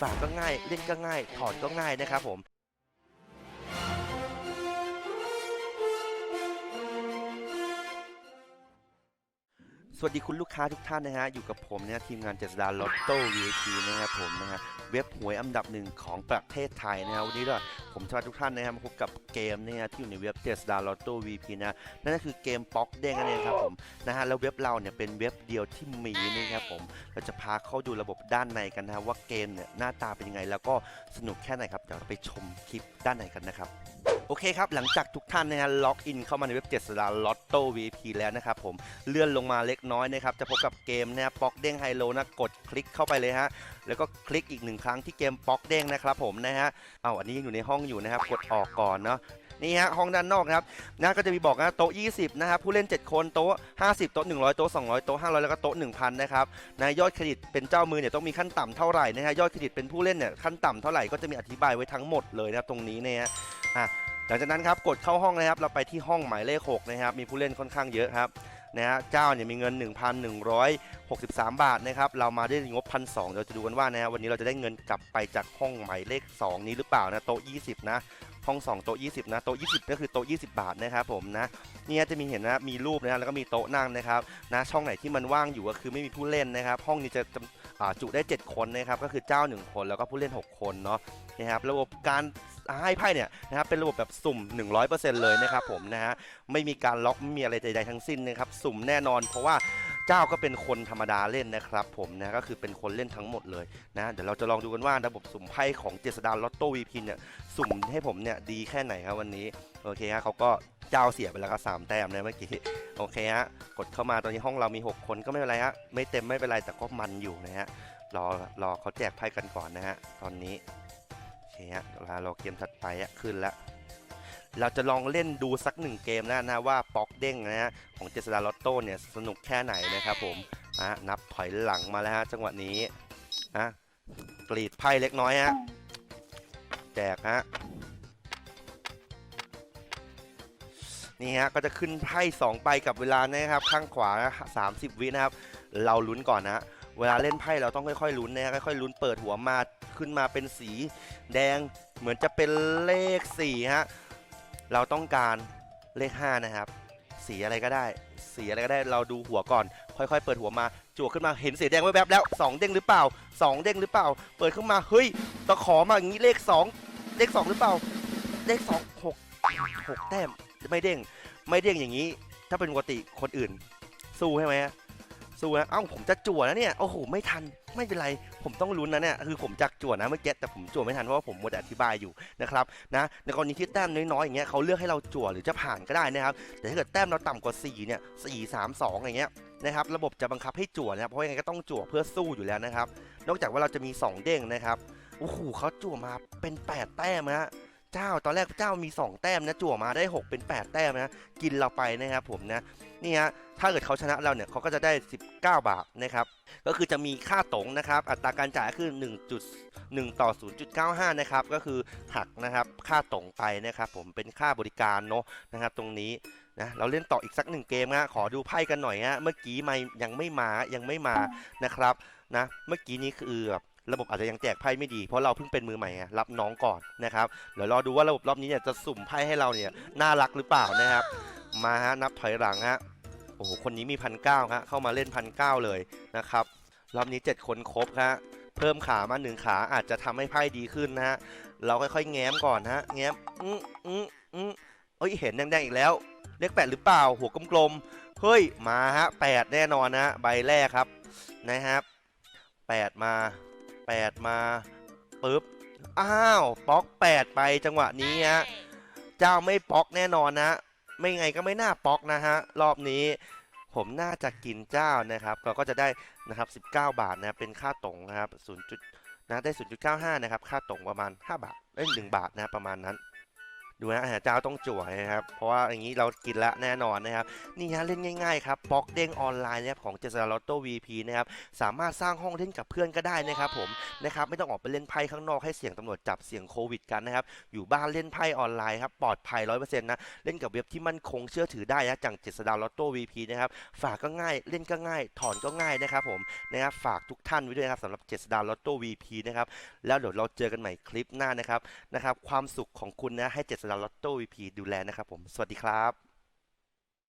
ฝากก็ง่าย เล่นก็ง่าย ถอนก็ง่ายนะครับผม สวัสดีคุณลูกค้าทุกท่านนะฮะ อยู่กับผมเนี่ยทีมงานเจษดาลอตโต้ VIP นะครับผมนะฮะเว็บหวยอันดับหนึ่งของประเทศไทยนะฮะวันนี้ด้วยผมชวนทุกท่านนะครับมาพบกับเกมเนี่ยที่อยู่ในเว็บเจษดาลอตโต้ VIP นะนั่นก็คือเกมป๊อกเด้งนั่นเองครับผมนะฮะแล้วเว็บเราเนี่ยเป็นเว็บเดียวที่มีนะครับผมเราจะพาเข้าดูระบบด้านในกันนะฮะว่าเกมเนี่ยหน้าตาเป็นยังไง แล้วก็สนุกแค่ไหนครับเดี๋ยวเราไปชมคลิปด้านในกันนะครับ โอเคครับ หลังจากทุกท่านนะฮะล็อกอินเข้ามาในเว็บเจ็ดสดาลอตโต้ VP แล้วนะครับผมเลื่อนลงมาเล็กน้อยนะครับ จะพบกับเกมนะฮะป๊อกเด้งไฮโลนะกดคลิกเข้าไปเลยฮะแล้วก็คลิกอีกหนึ่งครั้งที่เกมป๊อกเด้งนะครับผมนะฮะเอาอันนี้ยังอยู่ในห้องอยู่นะครับ กดออกก่อนเนาะนี่ฮะห้องด้านนอกนะครับนะก็จะมีบอกนะโต๊ะ 20 นะครับผู้เล่น 7 คนโต๊ะ 50 โต๊ะ 100 โต๊ะ 200 โต๊ะ 500 แล้วก็โต๊ะ 1,000 นะครับนะยอดเครดิตเป็นเจ้ามือเนี่ยต้องมีขั้นต่ำเท่าไหร่นะฮะยอดเครดิตเป็นผู้เล่นเนี่ยขั้นต่ำเท่าไหร่ก็จะมีอธิบายไว้ทั้งหมดเลยนะครับตรงนี้เนี่ยอะ หลังจากนั้นครับกดเข้าห้องนะครับเราไปที่ห้องหมายเลข6นะครับมีผู้เล่นค่อนข้างเยอะครับนะฮะเจ้าเนี่ยมีเงิน 1,163 บาทนะครับเรามาได้งบพันสเราจะดูกันว่านะฮะวันนี้เราจะได้เงินกลับไปจากห้องหมายเลข 2 นี้หรือเปล่านะโต๊ะ20 นะห้อง2โต๊ะ20 นะโต๊ะ20 ก็คือโต๊ะ20 บาทนะครับผมนะเนี่ยจะมีเห็นนะมีรูปนะแล้วก็มีโต๊ะนั่งนะครับนะช่องไหนที่มันว่างอยู่ก็คือไม่มีผู้เล่นนะครับ ห้องนี้จะจำอ่าจุได้ 7 คนนะครับก็คือเจ้า 1 คนแล้วก็ผู้เล่น 6 คนเนาะนะครับระบบการ ให้ไพ่เนี่ยนะครับเป็นระบบแบบสุ่ม 100%เลยนะครับผมนะฮะไม่มีการล็อกไม่มีอะไรใดๆทั้งสิ้นนะครับสุ่มแน่นอนเพราะว่าเจ้าก็เป็นคนธรรมดาเล่นนะครับผมนะก็คือเป็นคนเล่นทั้งหมดเลยนะเดี๋ยวเราจะลองดูกันว่าระบบสุ่มไพ่ของเจษดาลอตโต้วีพีเนี่ยสุ่มให้ผมเนี่ยดีแค่ไหนครับวันนี้โอเคฮะเขาก็เจ้าเสียไปแล้วก็สามแต้มนะเมื่อกี้โอเคฮะกดเข้ามาตอนนี้ห้องเรามี 6 คนก็ไม่เป็นไรฮะไม่เต็มไม่เป็นไรแต่ก็มันอยู่นะฮะรอรอเขาแจกไพ่กันก่อนนะฮะตอนนี้ เคฮะเวลาเราเกมถัดไปอะขึ้นแล้วเราจะลองเล่นดูสักหนึ่งเกมแล้วนะว่าป๊อกเด้งนะฮะของเจษดาลอตโต้เนี่ยสนุกแค่ไหนนะครับผมอะนับถอยหลังมาแล้วฮะจังหวะนี้นะกรีดไพ่เล็กน้อยฮะแจกฮะนี่ฮะก็จะขึ้นไพ่สองใบกับเวลานะครับข้างขวาสามสิบวินะครับ เราลุ้นก่อนนะ เวลาเล่นไพ่เราต้องค่อยๆลุ้นนะค่อยๆลุ้นเปิดหัวมาขึ้นมาเป็นสีแดงเหมือนจะเป็นเลข4ฮะเราต้องการเลข 5 นะครับ สีอะไรก็ได้ สีอะไรก็ได้เราดูหัวก่อน ค่อยๆ เปิดหัวมาจั่วขึ้นมาเห็นสีแดงแวบๆแล้ว 2 เด้งหรือเปล่า 2 เด้งหรือเปล่า เปิดขึ้นมาเฮ้ยตะขอมาอย่างนี้เลข 2 เลข 2 หรือเปล่า เลข 2 6 6 แต้มไม่เด้งไม่เด้งอย่างนี้ ถ้าเป็นปกติคนอื่น สู้ใช่ไหม สู้นะเอ้าผมจะจั่วนะเนี่ย โอ้โห ไม่ทัน ไม่เป็นไร ผมต้องลุ้นนะเนี่ย คือผมจักจั่วนะเมื่อกี้ แต่ผมจั่วไม่ทันเพราะว่าผมหมัวแต่อธิบายอยู่นะครับ นะ ในกรณีที่แต้มน้อยๆอย่างเงี้ยเขาเลือกให้เราจั่วหรือจะผ่านก็ได้นะครับ แต่ถ้าเกิดแต้มเราต่ำกว่า 4 เนี่ย 4 3 2 อย่างเงี้ยนะครับ ระบบจะบังคับให้จั่วนะครับ เพราะยังไงก็ต้องจั่วเพื่อสู้อยู่แล้วนะครับ นอกจากว่าเราจะมี 2 เด้งนะครับ โอ้โหเขาจั่วมาเป็น 8 แต้มฮะ เจ้า ตอนแรกเจ้ามี 2 แต้มนะจั่วมาได้ 6 เป็น 8 แต้มนะ กินเราไปนะครับผมนะนี่ฮะถ้าเกิดเขาชนะเราเนี่ยเขาก็จะได้ 19 บาทนะครับก็คือจะมีค่าตรงนะครับ อัตราการจ่ายคือ1.1 ต่อ 0.95 นะครับ ก็คือหักนะครับค่าตรงไปนะครับผมเป็นค่าบริการเนาะนะครับ ตรงนี้นะเราเล่นต่ออีกสักหนึ่งเกมนะขอดูไพ่กันหน่อยฮะเมื่อกี้ไม่ยังไม่มายังไม่มานะครับนะเมื่อกี้นี้คือแบบ ระบบอาจจะยังแจกไพ่ไม่ดีเพราะเราเพิ่งเป็นมือใหม่รับน้องก่อนนะครับเดี๋ยวรอดูว่าระบบรอบนี้เนี่ยจะสุ่มไพ่ให้เราเนี่ยน่ารักหรือเปล่านะครับ มาฮะนับถอยหลังฮะโอ้โหคนนี้มีพันเก้าฮะเข้ามาเล่นพันเก้าเลยนะครับรอบนี้ 7 คนครบฮะเพิ่มขามาหนึ่งขาอาจจะทำให้ไพ่ดีขึ้นนะฮะเราค่อยๆ แง้มก่อนฮะแง้มอืมอืมอืมเอ้ยเห็นแดงๆอีกแล้ว เลขแปดหรือเปล่า หัวกลมๆเฮ้ยมาฮะแปดแน่นอนนะฮะใบแรกครับนะครับแปดมา แปดมาปึ๊บ อ้าวป๊อกแปดไปจังหวะนี้ฮะเจ้าไม่ป๊อกแน่นอนนะ ไม่ไงก็ไม่น่าป๊อกนะฮะ รอบนี้ผมน่าจะกินเจ้านะครับเราก็จะได้นะครับ 19 บาทนะเป็นค่าตรงนะครับ0จุดนะได้ 0.95 นะครับ ค่าตรงประมาณ 5 บาทได้1บาทนะประมาณนั้น ดูนะอาหารเจ้าต้องจั่วนะครับ เพราะว่าอย่างนี้เรากินละแน่นอนนะครับ นี่ฮะเล่นง่ายๆครับบล็อกเด้งออนไลน์นะครับของเจส a า o โต้ VP นะครับสามารถสร้างห้องเล่นกับเพื่อนก็ได้นะครับผมนะครับไม่ต้องออกไปเล่นไพ่ข้างนอกให้เสี่ยงตำรวจจับเสี่ยงโควิดกันนะครับอยู่บ้านเล่นไพ่ออนไลน์ครับปลอดภัย100%นต์นะเล่นกับเว็บที่มั่นคงเชื่อถือได้นะจากเจส a า o โต้ VP นะครับฝากก็ง่ายเล่นก็ง่าย ถอนก็ง่ายนะครับผมนะครับฝากทุกท่านไว้ด้วยนะครับสำหรับเจส a า o โต้ VP นะครับแล้วเดี๋ยวเราเจอกันใหม่คลิปหน้านะครับนะครับความสุขของคุณนะให้เจส a า o โต้ VP ดูแลนะครับผม สวัสดีครับ